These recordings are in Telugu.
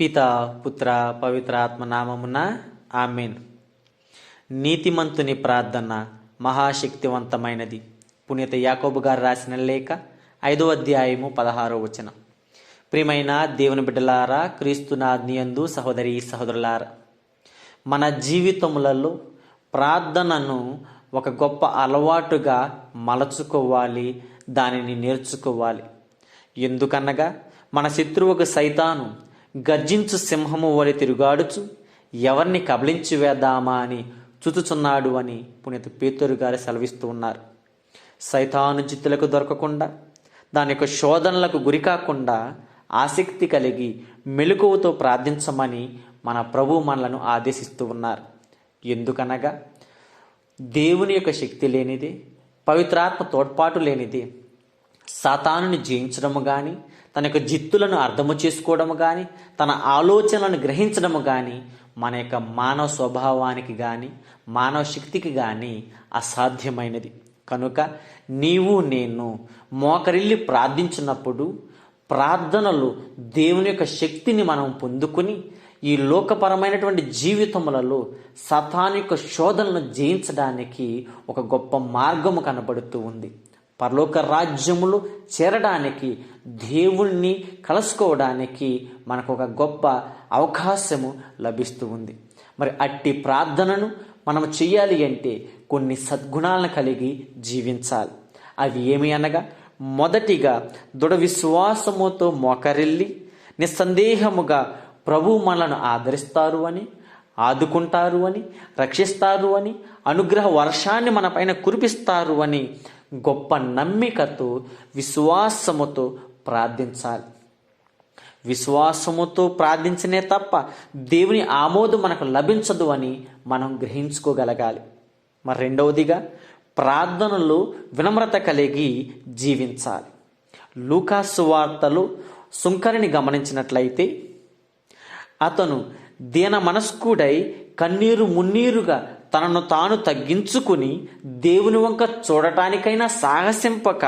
పిత పుత్ర పవిత్రాత్మ నామమున ఆమెన్. నీతిమంతుని ప్రార్థన మహాశక్తివంతమైనది. పునీత యాకోబు గారు రాసిన లేఖ ఐదో అధ్యాయము పదహారో వచనం. ప్రియమైన దేవుని బిడ్డలారా క్రీస్తునాజ్ఞయందు సహోదరి సహోదరులారా మన జీవితములలో ప్రార్థనను ఒక గొప్ప అలవాటుగా మలచుకోవాలి దానిని నేర్చుకోవాలి. ఎందుకనగా మన శత్రువుకు సైతాను గర్జించు సింహము వలె తిరుగాడుచు ఎవరిని కబలించి వేద్దామా అని చుతుచున్నాడు అని పునీత పేతురు గారు సెలవిస్తూ ఉన్నారు. శైతానుజిత్తులకు దొరకకుండా దాని యొక్క శోధనలకు గురి కాకుండా ఆసక్తి కలిగి మెలకువతో ప్రార్థించమని మన ప్రభు మనలను ఆదేశిస్తూ ఉన్నారు. ఎందుకనగా దేవుని యొక్క శక్తి లేనిది పవిత్రాత్మ తోడ్పాటు లేనిది సాతానుని జయించడము కానీ తన యొక్క జిత్తులను అర్థము చేసుకోవడము కానీ తన ఆలోచనలను గ్రహించడము కానీ మన యొక్క మానవ స్వభావానికి కానీ మానవ శక్తికి కానీ అసాధ్యమైనది. కనుక నీవు నేను మోకరిల్లి ప్రార్థించినప్పుడు ప్రార్థనలు దేవుని యొక్క శక్తిని మనం పొందుకుని ఈ లోకపరమైనటువంటి జీవితములలో సతాన్ యొక్క శోధనను జయించడానికి ఒక గొప్ప మార్గము కనబడుతూ ఉంది. పరలోక రాజ్యములు చేరడానికి దేవుణ్ణి కలుసుకోవడానికి మనకు ఒక గొప్ప అవకాశము లభిస్తూ ఉంది. మరి అట్టి ప్రార్థనను మనం చేయాలి అంటే కొన్ని సద్గుణాలను కలిగి జీవించాలి. అవి ఏమి అనగా మొదటిగా దృఢ విశ్వాసముతో మోకరిల్లి నిస్సందేహముగా ప్రభు మనలను ఆదరిస్తారు అని ఆదుకుంటారు అని రక్షిస్తారు అని అనుగ్రహ వర్షాన్ని మన పైన కురిపిస్తారు అని గొప్ప నమ్మికతో విశ్వాసముతో ప్రార్థించాలి. విశ్వాసముతో ప్రార్థించనే తప్ప దేవుని ఆమోదం మనకు లభించదు అని మనం గ్రహించుకోగలగాలి. మరి రెండవదిగా ప్రార్థనలో వినమ్రత కలిగి జీవించాలి. లూకాసు వార్తలు సుంకరిని గమనించినట్లయితే అతను దీన మనస్కుడై కన్నీరు మున్నీరుగా తనను తాను తగ్గించుకుని దేవుని వంక చూడటానికైనా సాహసింపక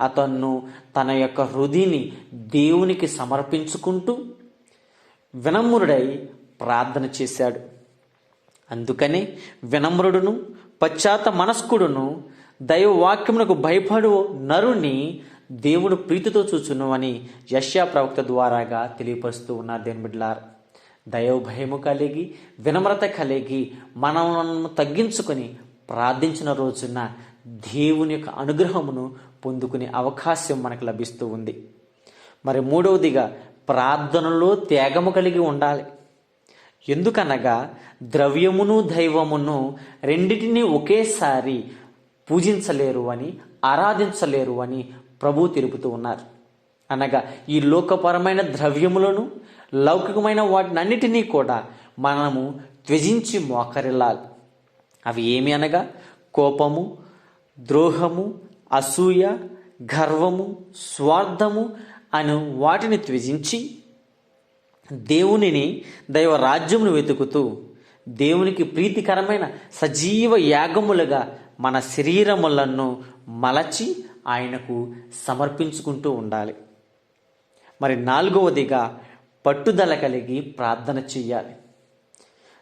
అతను తన యొక్క హృదిని దేవునికి సమర్పించుకుంటూ వినమ్రుడై ప్రార్థన చేశాడు. అందుకనే వినమ్రుడును పశ్చాత్త మనస్కుడును దైవవాక్యమునకు భయపడు నరుని దేవుడు ప్రీతితో చూచును అని యష్యా ప్రవక్త ద్వారాగా తెలియపరుస్తూ ఉన్నారు దేని బిడ్లారు దైవభయము కలిగి వినమ్రత కలిగి మనలను తగ్గించుకొని ప్రార్థించిన రోజున దేవుని యొక్క అనుగ్రహమును పొందుకునే అవకాశం మనకు లభిస్తూ ఉంది. మరి మూడవదిగా ప్రార్థనలో త్యాగము కలిగి ఉండాలి. ఎందుకనగా ద్రవ్యమును దైవమును రెండిటిని ఒకేసారి పూజించలేరు అని ఆరాధించలేరు అని ప్రభు తెలుపుతూ ఉన్నారు. అనగా ఈ లోకపరమైన ద్రవ్యములను లౌకికమైన వాటిని అన్నిటినీ కూడా మనము త్యజించి మోకరిల్లాలి అవి ఏమి అనగా? కోపము ద్రోహము అసూయ గర్వము స్వార్థము అను వాటిని త్యజించి దేవునిని దైవ రాజ్యమును వెతుకుతూ దేవునికి ప్రీతికరమైన సజీవ యాగములుగా మన శరీరములను మలచి ఆయనకు సమర్పించుకుంటూ ఉండాలి. మరి నాలుగవదిగా పట్టుదల కలిగి ప్రార్థన చెయ్యాలి.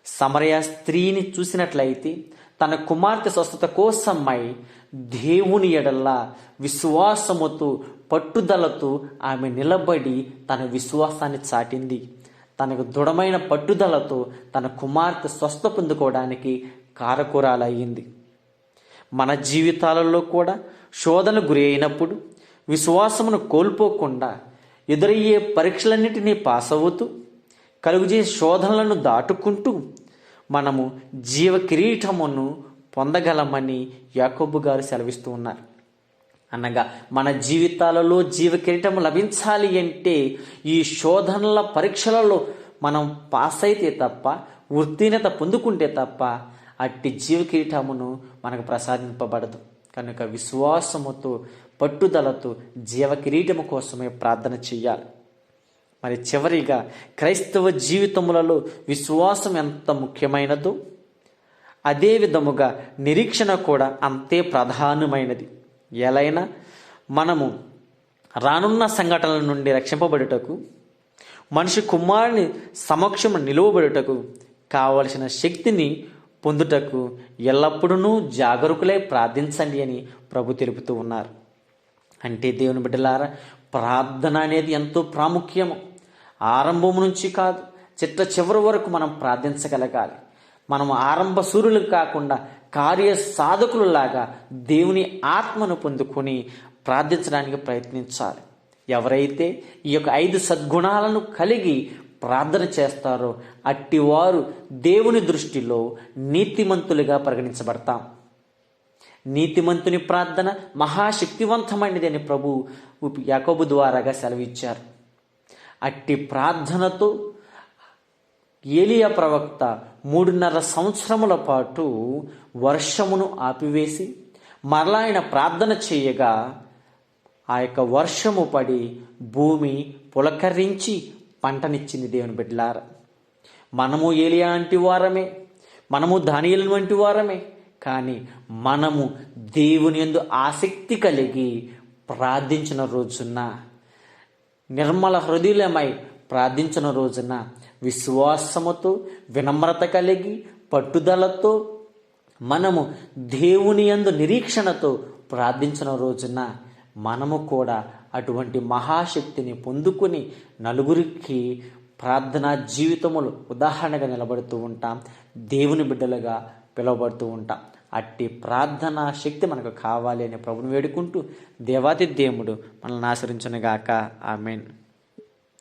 సమరయ స్త్రీని చూసినట్లయితే తన కుమార్తె స్వస్థత కోసమై దేవుని ఎడల్లా విశ్వాసముతో పట్టుదలతో ఆమె నిలబడి తన విశ్వాసాన్ని చాటింది. తనకు దృఢమైన పట్టుదలతో తన కుమార్తె స్వస్థ పొందుకోవడానికి కారకూరాలయ్యింది. మన జీవితాలలో కూడా శోధన గురి అయినప్పుడు విశ్వాసమును కోల్పోకుండా ఎదురయ్యే పరీక్షలన్నిటినీ పాస్ అవుతూ కలుగుజే శోధనలను దాటుకుంటూ మనము జీవ కిరీటమును పొందగలమని యాకోబు గారు సెలవిస్తూ ఉన్నారు. అనగా మన జీవితాలలో జీవ కిరీటం లభించాలి అంటే ఈ శోధనల పరీక్షలలో మనం పాస్ అయితే తప్ప ఉత్తీర్ణత పొందుకుంటే తప్ప అట్టి జీవ కిరీటమును మనకు ప్రసాదింపబడదు. కనుక విశ్వాసముతో పట్టుదలతో జీవ కిరీటము కోసమే ప్రార్థన చెయ్యాలి. మరి చివరిగా క్రైస్తవ జీవితములలో విశ్వాసం ఎంత ముఖ్యమైనదో అదే విధముగా నిరీక్షణ కూడా అంతే ప్రధానమైనది. ఎలైనా మనము రానున్న సంఘటనల నుండి రక్షింపబడుటకు మనిషి కుమారుని సమక్షము నిలువబడుటకు కావలసిన శక్తిని పొందుటకు ఎల్లప్పుడూ జాగరూకులై ప్రార్థించండి అని ప్రభు తెలుపుతూ ఉన్నారు. అంటే దేవుని బిడ్డలారా ప్రార్థన అనేది ఎంతో ప్రాముఖ్యము. ఆరంభం నుంచి కాదు చిట్ట చివరి వరకు మనం ప్రార్థించగలగాలి. మనం ఆరంభ సూర్యులు కాకుండా కార్య సాధకులలాగా దేవుని ఆత్మను పొందుకొని ప్రార్థించడానికి ప్రయత్నించాలి. ఎవరైతే ఈ యొక్క ఐదు సద్గుణాలను కలిగి ప్రార్థన చేస్తారో అట్టివారు దేవుని దృష్టిలో నీతిమంతులుగా పరిగణించబడతాం. నీతిమంతుని ప్రార్థన మహాశక్తివంతమైనదని ప్రభు యాకోబు ద్వారాగా సెలవిచ్చారు. అట్టి ప్రార్థనతో ఏలియా ప్రవక్త మూడున్నర సంవత్సరముల పాటు వర్షమును ఆపివేసి మరలా ఆయన ప్రార్థన చేయగా ఆ యొక్క వర్షము పడి భూమి పులకరించి పంటనిచ్చింది దేవుని బిడ్డలారా. మనము ఏలియా వంటి వారమే. మనము దానియలు వంటి వారమే. కానీ మనము దేవుని యందు ఆసక్తి కలిగి ప్రార్థించిన రోజున నిర్మల హృదయమై ప్రార్థించిన రోజున విశ్వాసముతో వినమ్రత కలిగి పట్టుదలతో మనము దేవుని యందు నిరీక్షణతో ప్రార్థించిన రోజున మనము కూడా అటువంటి మహాశక్తిని పొందుకుని నలుగురికి ప్రార్థనా జీవితములు ఉదాహరణగా నిలబడుతూ ఉంటాం. దేవుని బిడ్డలుగా పిలువబడుతూ ఉంటాం. అట్టి ప్రార్థనా శక్తి మనకు కావాలి అని ప్రభుని వేడుకుంటూ దేవాతి దేవుడు మనల్ని ఆశ్రయించనుగాక. ఆమెన్.